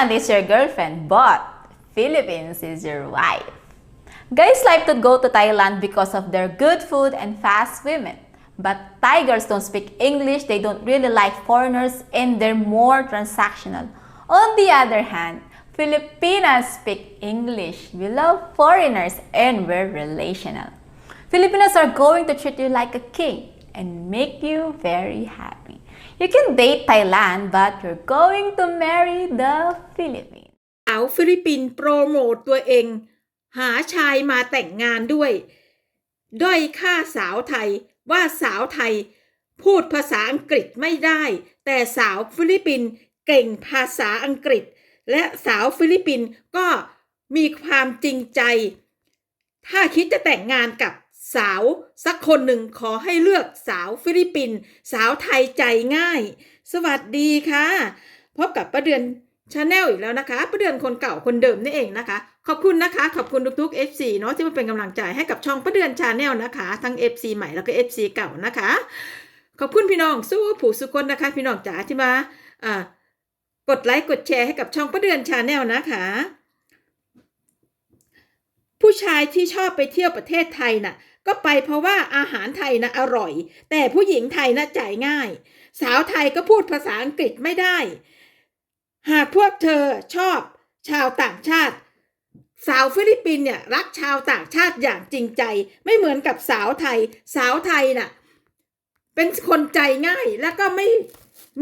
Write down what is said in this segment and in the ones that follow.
Thailand is your girlfriend, but Philippines is your wife. Guys like to go to Thailand because of their good food and fast women. But Thai girls don't speak English, they don't really like foreigners, and they're more transactional. On the other hand, Filipinas speak English. We love foreigners and we're relational. Filipinos are going to treat you like a king and make you very happy. You can date Thailand, but you're going to marry the Philippines. สาวฟิลิปปินส์โปรโมตตัวเอง หาชายมาแต่งงานด้วย ด้อยค่าสาวไทยว่าสาวไทย พูดภาษาอังกฤษไม่ได้ แต่สาวฟิลิปปินส์เก่งภาษาอังกฤษ และสาวฟิลิปปินส์ก็มีความจริงใจ ถ้าคิดจะแต่งงานกับ สาวสักคนหนึ่งขอให้เลือกสาวฟิลิปปินส์สาวไทยใจง่าย สวัสดีค่ะ พบกับประเดือนชาแนลอีกแล้วนะคะ ประเดือนคนเก่าคนเดิมนี่เองนะคะ ขอบคุณนะคะ ขอบคุณทุกๆ FC เนาะที่มาเป็นกำลังใจให้กับช่องประเดือนชาแนลนะคะ ทั้ง FC ใหม่แล้วก็ FC เก่านะคะ ขอบคุณพี่น้องสู้ผู้สุคนนะคะ พี่น้องจ๋าที่มาอ่ากดไลค์กดแชร์ให้กับช่องประเดือนชาแนลนะคะผู้ชายที่ชอบไปเที่ยวประเทศไทยน่ะ ก็ไปเพราะว่าอาหารไทยนะอร่อย แต่ผู้หญิงไทยนะจ่ายง่าย สาวไทยก็พูดภาษาอังกฤษไม่ได้ หากพวกเธอชอบชาวต่างชาติ สาวฟิลิปปินเนี่ยรักชาวต่างชาติอย่างจริงใจ ไม่เหมือนกับสาวไทย สาวไทยน่ะเป็นคนใจง่ายและก็ไม่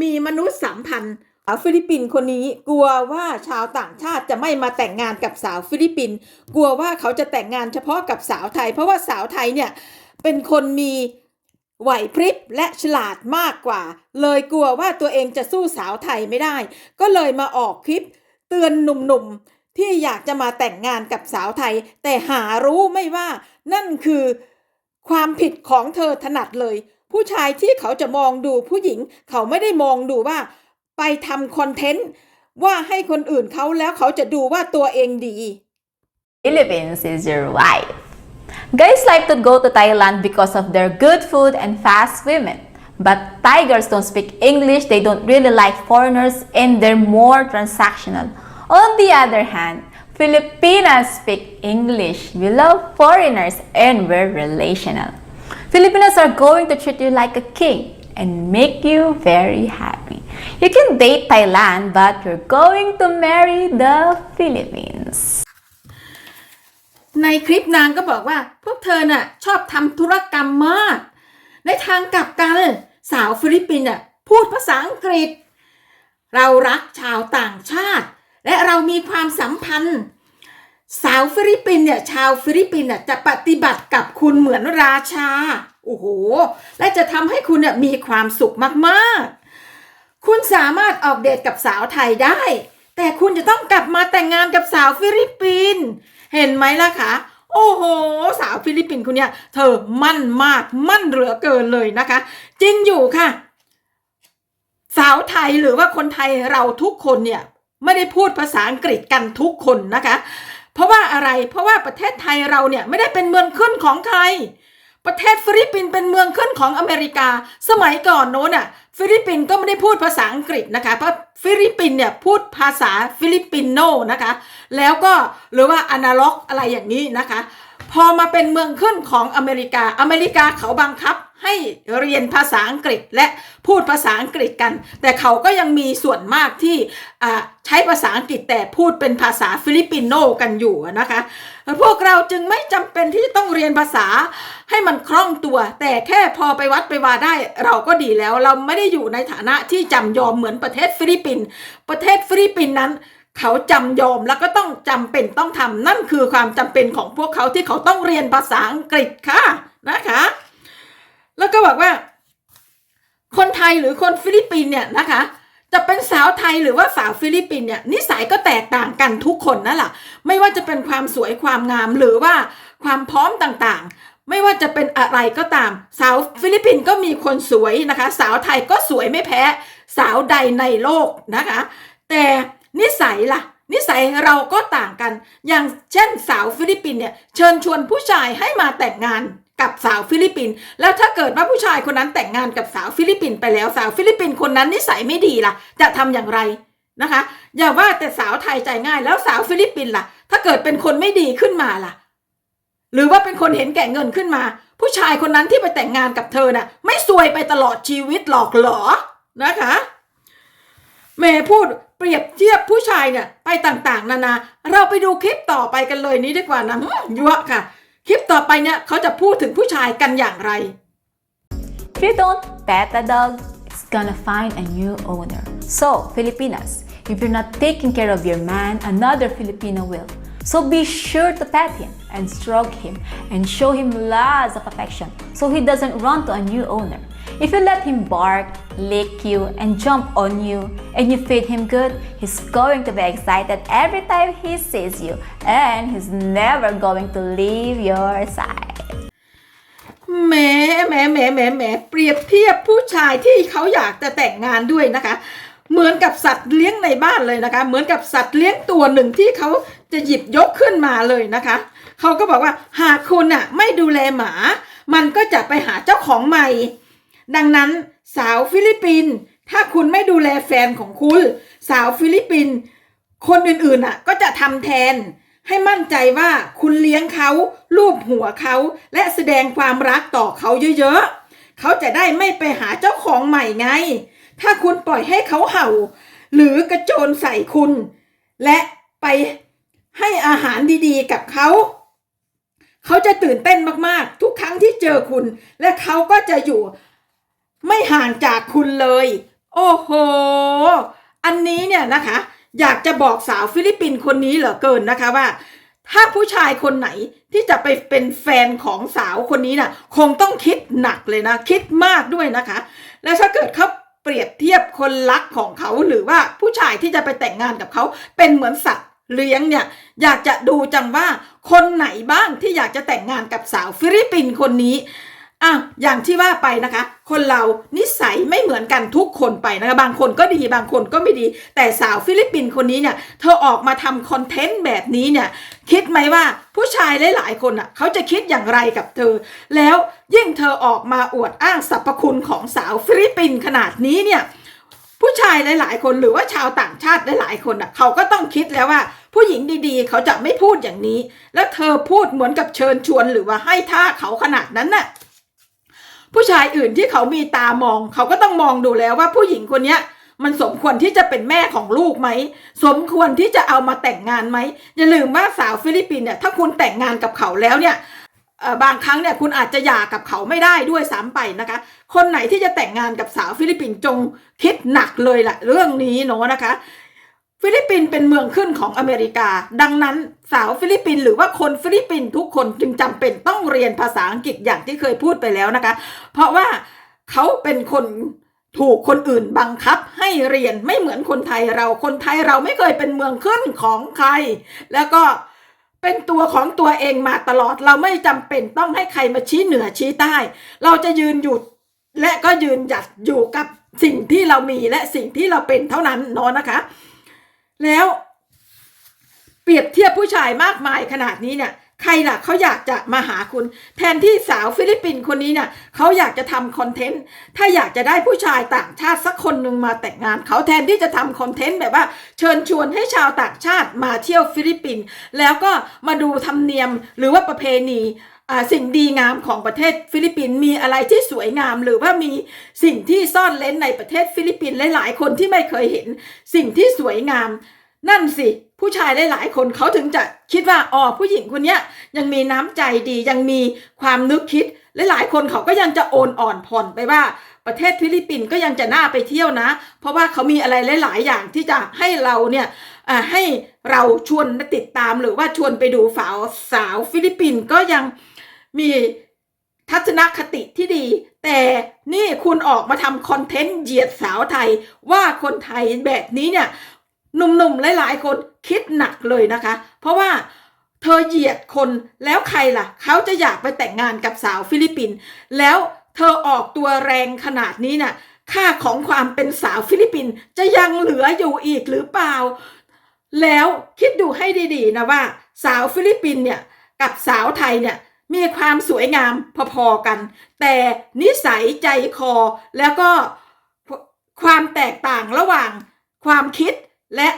มีมนุษยสัมพันธ์าวฟิลิปปินส์คนนี้กลัวว่าชาวต่างชาติจะไม่มาแต่งงานกับสาวฟิลิปปินส์กลัวว่าเขาจะแต่งงานเฉพาะกับสาวไทย เพราะว่าสาวไทยเนี่ยเป็นคนมีไหวพริบและฉลาดมากกว่า เลยกลัวว่าตัวเองจะสู้สาวไทยไม่ได้ ก็เลยมาออกคลิป เตือนหนุ่มๆที่อยากจะมาแต่งงานกับสาวไทย แต่หารู้ไม่ว่านั่นคือความผิดของเธอถนัดเลย ผู้ชายที่เขาจะมองดูผู้หญิง เขาไม่ได้มองดูว่า ไปทำคอนเทนต์ว่าให้คนอื่นเขาแล้วเขาจะดูว่าตัวเองดี Philippines is your wife. Guys like to go to Thailand because of their good food and fast women. But Thai girls don't speak English, they don't really like foreigners, and they're more transactional. On the other hand, Filipinas speak English. We love foreigners and we're relational. Filipinos are going to treat you like a king and make you very happy. You can date Thailand, but you're going to marry the Philippines. ในคลิปนางก็บอกว่า พวกเธอน่ะชอบทำธุรกรรมมาก ในทางกลับกันสาวฟิลิปปินส์น่ะพูดภาษาอังกฤษ เรารักชาวต่างชาติ และเรามีความสัมพันธ์ สาวฟิลิปปินส์เนี่ยชาวฟิลิปปินส์น่ะจะปฏิบัติกับคุณเหมือนราชา โอ้โห และจะทำให้คุณเนี่ยมีความสุขมากๆ คุณสามารถออกเดทกับสาวไทยได้ แต่คุณจะต้องกลับมาแต่งงานกับสาวฟิลิปปินส์เห็นไหมล่ะคะโอ้โห สาวฟิลิปปินส์คนเนี้ยเธอมั่นมากมั่นเหลือเกินเลยนะคะ จริงอยู่ค่ะ สาวไทยหรือว่าคนไทยเราทุกคนเนี่ยไม่ได้พูดภาษาอังกฤษกันทุกคนนะคะ เพราะว่าอะไรเพราะว่าประเทศไทยเราเนี่ยไม่ได้เป็นเมืองขึ้นของใคร ประเทศฟิลิปปินส์เป็นเมืองขึ้นของอเมริกา สมัยก่อนโน้นอะ ฟิลิปปินส์ก็ไม่ได้พูดภาษาอังกฤษนะคะ เพราะฟิลิปปินส์เนี่ยพูดภาษาฟิลิปปินโนนะคะ แล้วก็หรือว่าอนาล็อกอะไรอย่างนี้นะคะ พอมาเป็นเมืองขึ้นของอเมริกา อเมริกาเขาบังคับให้เรียนภาษาอังกฤษและพูดภาษาอังกฤษกัน แต่เขาก็ยังมีส่วนมากที่ใช้ภาษาอังกฤษแต่พูดเป็นภาษาฟิลิปปินโนกันอยู่นะคะ พวกเราจึงไม่จำเป็นที่ต้องเรียนภาษาให้มันคล่องตัว แต่แค่พอไปวัดไปวาได้เราก็ดีแล้วเราไม่ได้อยู่ในฐานะที่จำยอมเหมือนประเทศฟิลิปปินส์ประเทศฟิลิปปินส์นั้น เขาจำยอมแล้วก็ต้องจำเป็นต้องทำนั่นคือความจำเป็นของพวกเขาที่เขาต้องเรียนภาษาอังกฤษค่ะนะคะ แล้วก็บอกว่า คนไทยหรือคนฟิลิปปินส์เนี่ยนะคะจะเป็นสาวไทยหรือว่าสาวฟิลิปปินส์เนี่ยนิสัยก็แตกต่างกันทุกคนนั่นแหละไม่ว่าจะเป็นความสวยความงามหรือว่าความพร้อมต่าง ไม่ว่าจะเป็นอะไรก็ตาม สาวฟิลิปปินส์ก็มีคนสวยนะคะ สาวไทยก็สวยไม่แพ้ สาวใดในโลกนะคะ แต่นิสัยล่ะ นิสัยเราก็ต่างกัน อย่างเช่นสาวฟิลิปปินส์เนี่ยเชิญชวนผู้ชายให้มาแต่งงานกับสาวฟิลิปปินส์แล้วถ้าเกิดว่าผู้ชายคนนั้นแต่งงานกับสาวฟิลิปปินส์ไปแล้วสาวฟิลิปปินส์คนนั้นนิสัยไม่ดีล่ะ จะทำอย่างไรนะคะ อย่าว่าแต่สาวไทยใจง่ายแล้วสาวฟิลิปปินส์ล่ะ ถ้าเกิดเป็นคนไม่ดีขึ้นมาล่ะ หรือว่าเป็นคนเห็นแก่เงินขึ้นมา ผู้ชายคนนั้นที่ไปแต่งงานกับเธอน่ะ ไม่ซวยไปตลอดชีวิตหรอกเหรอนะคะเมย์พูดเปรียบเทียบผู้ชายเนี่ยไปต่างๆ นานา เราไปดูคลิปต่อไปกันเลยนี้ดีกว่านะอื้อยั่วค่ะ คลิปต่อไปเนี่ยเขาจะพูดถึงผู้ชายกันอย่างไร If you don't pet a dog, it's gonna find a new owner. So, Filipinas, if you're not taking care of your man, another Filipino will. So be sure to pet him and stroke him and show him lots of affection so he doesn't run to a new owner. If you let him bark, lick you, and jump on you, and you feed him good, he's going to be excited every time he sees you, and he's never going to leave your side. แหมแหมแหมแหมแหมเปรียบเทียบผู้ชายที่เขาอยากจะแต่งงานด้วยนะคะ เหมือนกับสัตว์เลี้ยงในบ้านเลยนะคะ เหมือนกับสัตว์เลี้ยงตัวหนึ่งที่เขา จะหยิบยกขึ้นมาเลยนะคะ เขาก็บอกว่าหากคุณอะไม่ดูแลหมา มันก็จะไปหาเจ้าของใหม่ ดังนั้นสาวฟิลิปปินส์ถ้าคุณไม่ดูแลแฟนของคุณ สาวฟิลิปปินส์คนอื่นๆอะก็จะทำแทน ให้มั่นใจว่าคุณเลี้ยงเขาลูบหัวเขาและแสดงความรักต่อเขาเยอะๆเขาจะได้ไม่ไปหาเจ้าของใหม่ไง ถ้าคุณปล่อยให้เขาเห่า หรือกระโจนใส่คุณ และไป ให้อาหารดีๆ กับเขา เขาจะตื่นเต้นมากๆ ทุกครั้งที่เจอคุณ และเขาก็จะอยู่ไม่ห่างจากคุณเลย โอ้โห อันนี้เนี่ยนะคะ อยากจะบอกสาวฟิลิปปินส์คนนี้เหลือเกินนะคะว่า ถ้าผู้ชายคนไหนที่จะไปเป็นแฟนของสาวคนนี้น่ะ คงต้องคิดหนักเลยนะ คิดมากด้วยนะคะ แล้วถ้าเกิดเขาเปรียบเทียบคนรักของเขาหรือว่าผู้ชายที่จะไปแต่งงานกับเขาเป็นเหมือนสัตว์ เลี้ยงเนี่ยอยากจะดูจังว่าคนไหนบ้างที่อยากจะแต่งงานกับสาวฟิลิปปินส์คนนี้อะอย่างที่ว่าไปนะคะ คนเรานิสัยไม่เหมือนกันทุกคนไปนะคะ บางคนก็ดีบางคนก็ไม่ดี แต่สาวฟิลิปปินส์คนนี้เนี่ย เธอออกมาทำคอนเทนต์แบบนี้เนี่ย คิดไหมว่าผู้ชายหลาย ๆ คนอะเขาจะคิดอย่างไรกับเธอ แล้วยิ่งเธอออกมาอวดอ้างสรรพคุณของสาวฟิลิปปินส์ขนาดนี้เนี่ย ผู้ชายหลาย ๆ คนหรือว่าชาวต่างชาติหลาย ๆ คนอะ เขาก็ต้องคิดแล้วว่า ผู้หญิงดีๆ เขาจะไม่พูดอย่างนี้ แล้วเธอพูดเหมือนกับเชิญชวนหรือว่าให้ท่าเขาขนาดนั้นน่ะผู้ชายอื่นที่เขามีตามอง เขาก็ต้องมองดูแล้วว่าผู้หญิงคนเนี้ยมันสมควรที่จะเป็นแม่ของลูกไหม สมควรที่จะเอามาแต่งงานไหม อย่าลืมว่าสาวฟิลิปปินส์เนี่ยถ้าคุณแต่งงานกับเขาแล้วเนี่ย บางครั้งเนี่ยคุณอาจจะหย่ากับเขาไม่ได้ด้วยซ้ำไปนะคะ คนไหนที่จะแต่งงานกับสาวฟิลิปปินส์จงคิดหนักเลยล่ะเรื่องนี้เนาะนะคะ ฟิลิปปินส์เป็นเมืองขึ้นของอเมริกา ดังนั้นสาวฟิลิปปินส์หรือว่าคนฟิลิปปินส์ทุกคนจึงจำเป็นต้องเรียนภาษาอังกฤษอย่างที่เคยพูดไปแล้วนะคะ เพราะว่าเขาเป็นคนถูกคนอื่นบังคับให้เรียนไม่เหมือนคนไทยเราคนไทยเราไม่เคยเป็นเมืองขึ้นของใคร แล้วก็ เป็นตัวของตัวเองมาตลอด เราไม่จำเป็นต้องให้ใครมาชี้เหนือชี้ใต้ เราจะยืนหยุดและก็ยืนหยัดอยู่กับสิ่งที่เรามีและสิ่งที่เราเป็นเท่านั้นเนาะนะคะ แล้วเปรียบเทียบผู้ชายมากมายขนาดนี้เนี่ย ใครล่ะเขาอยากจะมาหาคุณ แทนที่สาวฟิลิปปินส์คนนี้เนี่ยเขาอยากจะทำคอนเทนต์ถ้าอยากจะได้ผู้ชายต่างชาติสักคนหนึ่งมาแต่งงาน เขาแทนที่จะทำคอนเทนต์แบบว่า เชิญชวนให้ชาวต่างชาติมาเที่ยวฟิลิปปินส์แล้วก็มาดูธรรมเนียมหรือว่าประเพณีอ่าสิ่งดีงามของประเทศฟิลิปปินส์มีอะไรที่สวยงาม หรือว่ามีสิ่งที่ซ่อนเล้นในประเทศฟิลิปปินส์หลายๆคนที่ไม่เคยเห็นสิ่งที่สวยงาม นั่นสิ ผู้ชายหลายๆคนเขาถึงจะคิดว่าอ๋อผู้หญิงคนนี้ยังมีน้ำใจดียังมีความนึกคิดหลายๆคนเขาก็ยังจะโอนอ่อนผ่อนไปว่าประเทศฟิลิปปินส์ก็ยังจะน่าไปเที่ยวนะ เพราะว่าเขามีอะไรหลาย ๆ อย่างที่จะให้เราเนี่ยให้เราชวนติดตามหรือว่าชวนไปดูฝาวสาวฟิลิปปินส์ก็ยังมีทัศนคติที่ดี แต่นี่คุณออกมาทำคอนเทนต์เหยียดสาวไทยว่าคนไทยแบบนี้เนี่ย หนุ่มๆหลายๆคนคิดหนักเลยนะคะ เพราะว่าเธอเหยียดคนแล้วใครล่ะ เขาจะอยากไปแต่งงานกับสาวฟิลิปปินส์แล้วเธอออกตัวแรงขนาดนี้น่ะค่าของความเป็นสาวฟิลิปปินส์จะยังเหลืออยู่อีกหรือเปล่า แล้วคิดดูให้ดีๆนะว่า สาวฟิลิปปินส์เนี่ยกับสาวไทยเนี่ยมีความสวยงามพอๆกัน แต่นิสัยใจคอแล้วก็ความแตกต่างระหว่างความคิด และ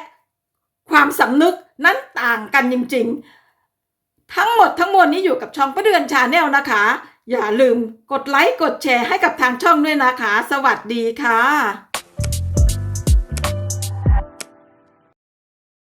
ความสำนึกนั้นต่างกันจริงๆ ทั้งหมดทั้งมวลนี้อยู่กับช่องประเดือนชาแนลนะคะ อย่าลืมกดไลค์กดแชร์ให้กับทางช่องด้วยนะคะ สวัสดีค่ะ